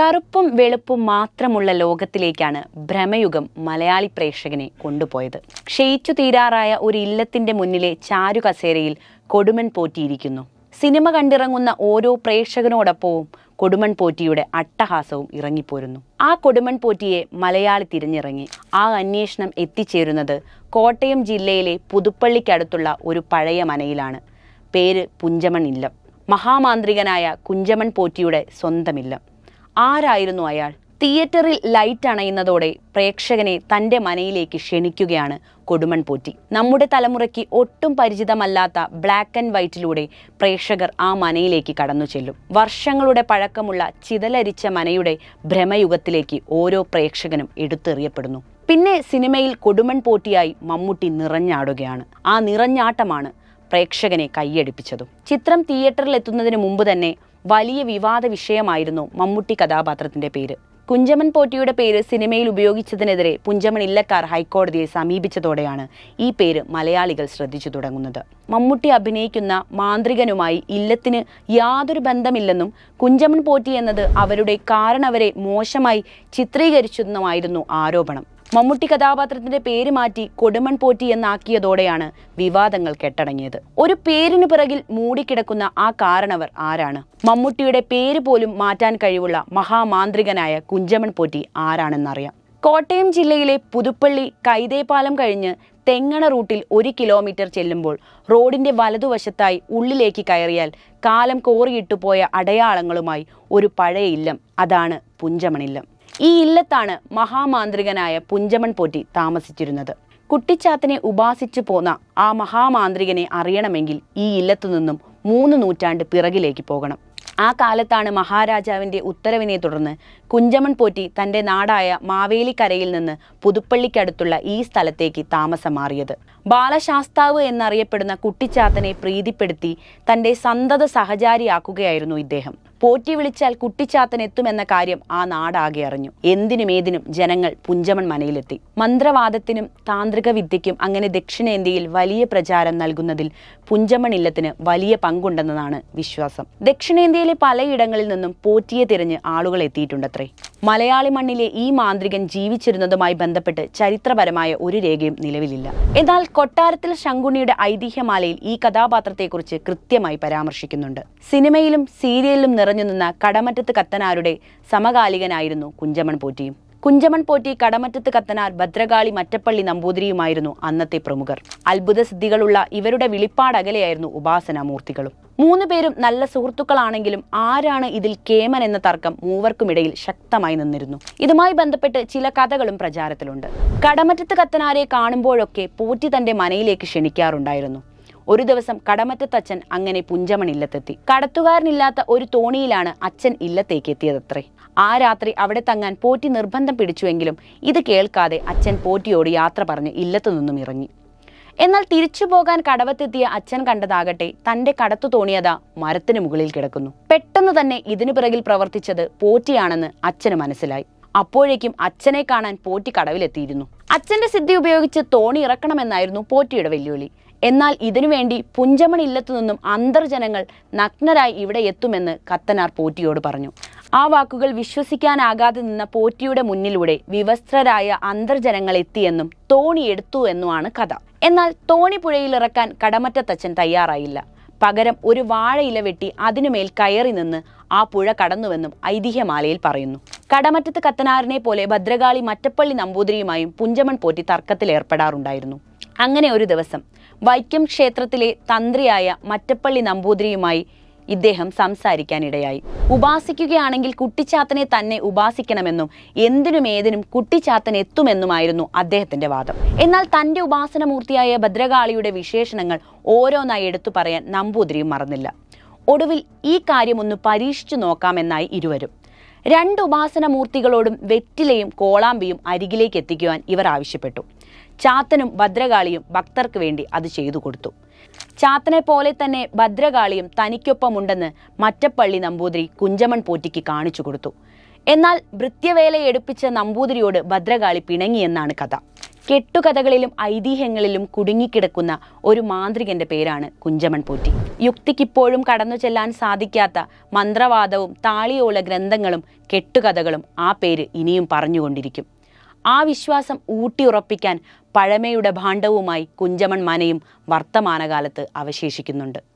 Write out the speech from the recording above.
കറുപ്പും വെളുപ്പും മാത്രമുള്ള ലോകത്തിലേക്കാണ് ഭ്രമയുഗം മലയാളി പ്രേക്ഷകനെ കൊണ്ടുപോയത്. ക്ഷയിച്ചു തീരാറായ ഒരു ഇല്ലത്തിന്റെ മുന്നിലെ ചാരു കസേരയിൽ കൊടുമൺ പോറ്റിയിരിക്കുന്നു. സിനിമ കണ്ടിറങ്ങുന്ന ഓരോ പ്രേക്ഷകനോടൊപ്പവും കൊടുമൺ പോറ്റിയുടെ അട്ടഹാസവും ഇറങ്ങിപ്പോരുന്നു. ആ കൊടുമൺ പോറ്റിയെ മലയാളി തിരഞ്ഞിറങ്ങി. ആ അന്വേഷണം എത്തിച്ചേരുന്നത് കോട്ടയം ജില്ലയിലെ പുതുപ്പള്ളിക്കടുത്തുള്ള ഒരു പഴയ മനയിലാണ്. പേര് പുഞ്ചമൺ ഇല്ലം. മഹാമാന്ത്രികനായ കുഞ്ചമൺ പോറ്റിയുടെ സ്വന്തം ഇല്ലം. ആരായിരുന്നു അയാൾ? തിയേറ്ററിൽ ലൈറ്റ് അണയുന്നതോടെ പ്രേക്ഷകനെ തന്റെ മനയിലേക്ക് ക്ഷണിക്കുകയാണ് കൊടുമൺ പോറ്റി. നമ്മുടെ തലമുറയ്ക്ക് ഒട്ടും പരിചിതമല്ലാത്ത ബ്ലാക്ക് ആൻഡ് വൈറ്റിലൂടെ പ്രേക്ഷകർ ആ മനയിലേക്ക് കടന്നു ചെല്ലും. വർഷങ്ങളുടെ പഴക്കമുള്ള ചിതലരിച്ച മനയുടെ ഭ്രമയുഗത്തിലേക്ക് ഓരോ പ്രേക്ഷകനും എടുത്തെറിയപ്പെടുന്നു. പിന്നെ സിനിമയിൽ കൊടുമൺ പോറ്റിയായി മമ്മൂട്ടി നിറഞ്ഞാടുകയാണ്. ആ നിറഞ്ഞാട്ടമാണ് പ്രേക്ഷകനെ കൈയടിപ്പിച്ചതും. ചിത്രം തിയേറ്ററിൽ എത്തുന്നതിന് മുമ്പ് തന്നെ വലിയ വിവാദ വിഷയമായിരുന്നു മമ്മൂട്ടി കഥാപാത്രത്തിന്റെ പേര്. കുഞ്ചമൻ പോറ്റിയുടെ പേര് സിനിമയിൽ ഉപയോഗിച്ചതിനെതിരെ പുഞ്ചമൺ ഇല്ലക്കാർ ഹൈക്കോടതിയെ സമീപിച്ചതോടെയാണ് ഈ പേര് മലയാളികൾ ശ്രദ്ധിച്ചു തുടങ്ങുന്നത്. മമ്മൂട്ടി അഭിനയിക്കുന്ന മാന്ത്രികനുമായി ഇല്ലത്തിന് യാതൊരു ബന്ധമില്ലെന്നും കുഞ്ചമൺ പോറ്റി എന്നത് അവരുടെ കാരണവരെ മോശമായി ചിത്രീകരിച്ചെന്നുമായിരുന്നു ആരോപണം. മമ്മൂട്ടി കഥാപാത്രത്തിന്റെ പേര് മാറ്റി കൊടുമൺ പോറ്റി എന്നാക്കിയതോടെയാണ് വിവാദങ്ങൾ കെട്ടടങ്ങിയത്. ഒരു പേരിനു പിറകിൽ മൂടിക്കിടക്കുന്ന ആ കാരണവർ ആരാണ്? മമ്മൂട്ടിയുടെ പേര് പോലും മാറ്റാൻ കഴിവുള്ള മഹാമാന്ത്രികനായ കുഞ്ചമൺ പോറ്റി ആരാണെന്നറിയാം. കോട്ടയം ജില്ലയിലെ പുതുപ്പള്ളി കൈതേപ്പാലം കഴിഞ്ഞ് തെങ്ങണ റൂട്ടിൽ ഒരു കിലോമീറ്റർ ചെല്ലുമ്പോൾ റോഡിന്റെ വലതുവശത്തായി ഉള്ളിലേക്ക് കയറിയാൽ കാലം കോറിയിട്ടു പോയ അടയാളങ്ങളുമായി ഒരു പഴയ ഇല്ലം അതാണ് പുഞ്ചമണില്ലം. ഈ ഇല്ലത്താണ് മഹാമാന്ത്രികനായ പുഞ്ചമൺ പോറ്റി താമസിച്ചിരുന്നത്. കുട്ടിച്ചാത്തനെ ഉപാസിച്ചു പോന്ന ആ മഹാമാന്ത്രികനെ അറിയണമെങ്കിൽ ഈ ഇല്ലത്തു നിന്നും മൂന്ന് നൂറ്റാണ്ട് പിറകിലേക്ക് പോകണം. ആ കാലത്താണ് മഹാരാജാവിന്റെ ഉത്തരവിനെ തുടർന്ന് കുഞ്ചമൺ പോറ്റി തന്റെ നാടായ മാവേലിക്കരയിൽ നിന്ന് പുതുപ്പള്ളിക്കടുത്തുള്ള ഈ സ്ഥലത്തേക്ക് താമസം മാറിയത്. ബാലശാസ്താവ് എന്നറിയപ്പെടുന്ന കുട്ടിച്ചാത്തനെ പ്രീതിപ്പെടുത്തി തന്റെ സന്തത സഹചാരിയാക്കുകയായിരുന്നു ഇദ്ദേഹം. പോറ്റി വിളിച്ചാൽ കുട്ടിച്ചാത്തൻ എത്തുമെന്ന കാര്യം ആ നാടാകെ അറിഞ്ഞു. എന്തിനും ഏതിനും ജനങ്ങൾ പുഞ്ചമൺ മനയിലെത്തി. മന്ത്രവാദത്തിനും താന്ത്രിക വിദ്യയ്ക്കും അങ്ങനെ ദക്ഷിണേന്ത്യയിൽ വലിയ പ്രചാരം നൽകുന്നതിൽ പുഞ്ചമൺ ഇല്ലത്തിന് വലിയ പങ്കുണ്ടെന്നതാണ് വിശ്വാസം. ദക്ഷിണേന്ത്യയിലെ പലയിടങ്ങളിൽ നിന്നും പോറ്റിയെ തിരഞ്ഞ് ആളുകൾ എത്തിയിട്ടുണ്ടത്രേ. മലയാളി മണ്ണിലെ ഈ മാന്ത്രികൻ ജീവിച്ചിരുന്നതുമായി ബന്ധപ്പെട്ട് ചരിത്രപരമായ ഒരു രേഖയും നിലവിലില്ല. എന്നാൽ കൊട്ടാരത്തിൽ ശങ്കുണ്ണിയുടെ ഐതിഹ്യമാലയിൽ ഈ കഥാപാത്രത്തെക്കുറിച്ച് കൃത്യമായി പരാമർശിക്കുന്നുണ്ട്. സിനിമയിലും സീരിയലിലും നിറഞ്ഞു നിന്ന കടമറ്റത്ത് കത്തനാരുടെ സമകാലികനായിരുന്നു കുഞ്ചമൺ പോറ്റിയും. കുഞ്ചമൺ പോറ്റി കടമറ്റത്ത് കത്തനാർ ഭദ്രകാളി മറ്റപ്പള്ളി നമ്പൂതിരിയുമായിരുന്നു അന്നത്തെ പ്രമുഖർ. അത്ഭുത സിദ്ധികളുള്ള ഇവരുടെ വിളിപ്പാടകലെയായിരുന്നു ഉപാസനാമൂർത്തികളും. മൂന്ന് പേരും നല്ല സുഹൃത്തുക്കളാണെങ്കിലും ആരാണ് ഇതിൽ കേമൻ എന്ന തർക്കം മൂവർക്കുമിടയിൽ ശക്തമായി നിന്നിരുന്നു. ഇതുമായി ബന്ധപ്പെട്ട് ചില കഥകളും പ്രചാരത്തിലുണ്ട്. കടമറ്റത്ത് കത്തനാരെ കാണുമ്പോഴൊക്കെ പോറ്റി തന്റെ മനയിലേക്ക് ക്ഷണിക്കാറുണ്ടായിരുന്നു. ഒരു ദിവസം കടമറ്റത്തച്ഛൻ അങ്ങനെ പുഞ്ചമൺ ഇല്ലത്തെത്തി. കടത്തുകാരനില്ലാത്ത ഒരു തോണിയിലാണ് അച്ഛൻ ഇല്ലത്തേക്ക് എത്തിയതത്രേ. ആ രാത്രി അവിടെ തങ്ങാൻ പോറ്റി നിർബന്ധം പിടിച്ചുവെങ്കിലും ഇത് കേൾക്കാതെ അച്ഛൻ പോറ്റിയോട് യാത്ര പറഞ്ഞ് ഇല്ലത്തു നിന്നും ഇറങ്ങി. എന്നാൽ തിരിച്ചു പോകാൻ കടവത്തെത്തിയ അച്ഛൻ കണ്ടതാകട്ടെ തന്റെ കടത്തു തോണിയത മരത്തിന് മുകളിൽ കിടക്കുന്നു. പെട്ടെന്ന് തന്നെ ഇതിനു പിറകിൽ പ്രവർത്തിച്ചത് പോറ്റിയാണെന്ന് അച്ഛന് മനസ്സിലായി. അപ്പോഴേക്കും അച്ഛനെ കാണാൻ പോറ്റി കടവിലെത്തിയിരുന്നു. അച്ഛന്റെ സിദ്ധി ഉപയോഗിച്ച് തോണി ഇറക്കണമെന്നായിരുന്നു പോറ്റിയുടെ വെല്ലുവിളി. എന്നാൽ ഇതിനുവേണ്ടി പുഞ്ചമണി ഇല്ലത്തു നിന്നും അന്തർജനങ്ങൾ നഗ്നരായി ഇവിടെ എത്തുമെന്ന് കത്തനാർ പോറ്റിയോട് പറഞ്ഞു. ആ വാക്കുകൾ വിശ്വസിക്കാനാകാതെ നിന്ന പോറ്റിയുടെ മുന്നിലൂടെ വിവസ്ത്രരായ അന്തർജനങ്ങൾ എത്തിയെന്നും തോണി എടുത്തു എന്നുമാണ് കഥ. എന്നാൽ തോണി പുഴയിലിറക്കാൻ കടമറ്റത്തച്ഛൻ തയ്യാറായില്ല. പകരം ഒരു വാഴയില വെട്ടി അതിനുമേൽ കയറി നിന്ന് ആ പുഴ കടന്നുവെന്നും ഐതിഹ്യമാലയിൽ പറയുന്നു. കടമറ്റത്ത് കത്തനാറിനെ പോലെ ഭദ്രകാളി മറ്റപ്പള്ളി നമ്പൂതിരിയുമായും പുഞ്ചമൺ പോറ്റി തർക്കത്തിൽ ഏർപ്പെടാറുണ്ടായിരുന്നു. അങ്ങനെ ഒരു ദിവസം വൈക്കം ക്ഷേത്രത്തിലെ തന്ത്രിയായ മറ്റപ്പള്ളി നമ്പൂതിരിയുമായി ഇദ്ദേഹം സംസാരിക്കാനിടയായി. ഉപാസിക്കുകയാണെങ്കിൽ കുട്ടിച്ചാത്തനെ തന്നെ ഉപാസിക്കണമെന്നും എന്തിനും ഏതിനും കുട്ടിച്ചാത്തൻ എത്തുമെന്നുമായിരുന്നു അദ്ദേഹത്തിന്റെ വാദം. എന്നാൽ തന്റെ ഉപാസനമൂർത്തിയായ ഭദ്രകാളിയുടെ വിശേഷണങ്ങൾ ഓരോന്നായി എടുത്തു പറയാൻ നമ്പൂതിരിയും മറന്നില്ല. ഒടുവിൽ ഈ കാര്യമൊന്ന് പരീക്ഷിച്ചു നോക്കാമെന്നായി ഇരുവരും. രണ്ട് ഉപാസനമൂർത്തികളോടും വെറ്റിലയും കോളാമ്പിയും അരികിലേക്ക് എത്തിക്കുവാൻ ഇവർ ആവശ്യപ്പെട്ടു. ചാത്തനും ഭദ്രകാളിയും ഭക്തർക്ക് വേണ്ടി അത് ചെയ്തു കൊടുത്തു. ചാത്തനെ പോലെ തന്നെ ഭദ്രകാളിയും തനിക്കൊപ്പമുണ്ടെന്ന് മറ്റപ്പള്ളി നമ്പൂതിരി കുഞ്ചമൺ പോറ്റിക്ക് കാണിച്ചു കൊടുത്തു. എന്നാൽ ഭൃത്യവേല എടുപ്പിച്ച നമ്പൂതിരിയോട് ഭദ്രകാളി പിണങ്ങിയെന്നാണ് കഥ. കെട്ടുകഥകളിലും ഐതിഹ്യങ്ങളിലും കുടുങ്ങിക്കിടക്കുന്ന ഒരു മാന്ത്രികന്റെ പേരാണ് കുഞ്ചമൺ പോറ്റി. യുക്തിക്കിപ്പോഴും കടന്നു ചെല്ലാൻ സാധിക്കാത്ത മന്ത്രവാദവും താളിയോല ഗ്രന്ഥങ്ങളും കെട്ടുകഥകളും ആ പേര് ഇനിയും പറഞ്ഞുകൊണ്ടിരിക്കും. ആ വിശ്വാസം ഊട്ടിയുറപ്പിക്കാൻ പഴമയുടെ ഭാണ്ഡവുമായി കുഞ്ചമൺ മനയും വർത്തമാനകാലത്ത് അവശേഷിക്കുന്നുണ്ട്.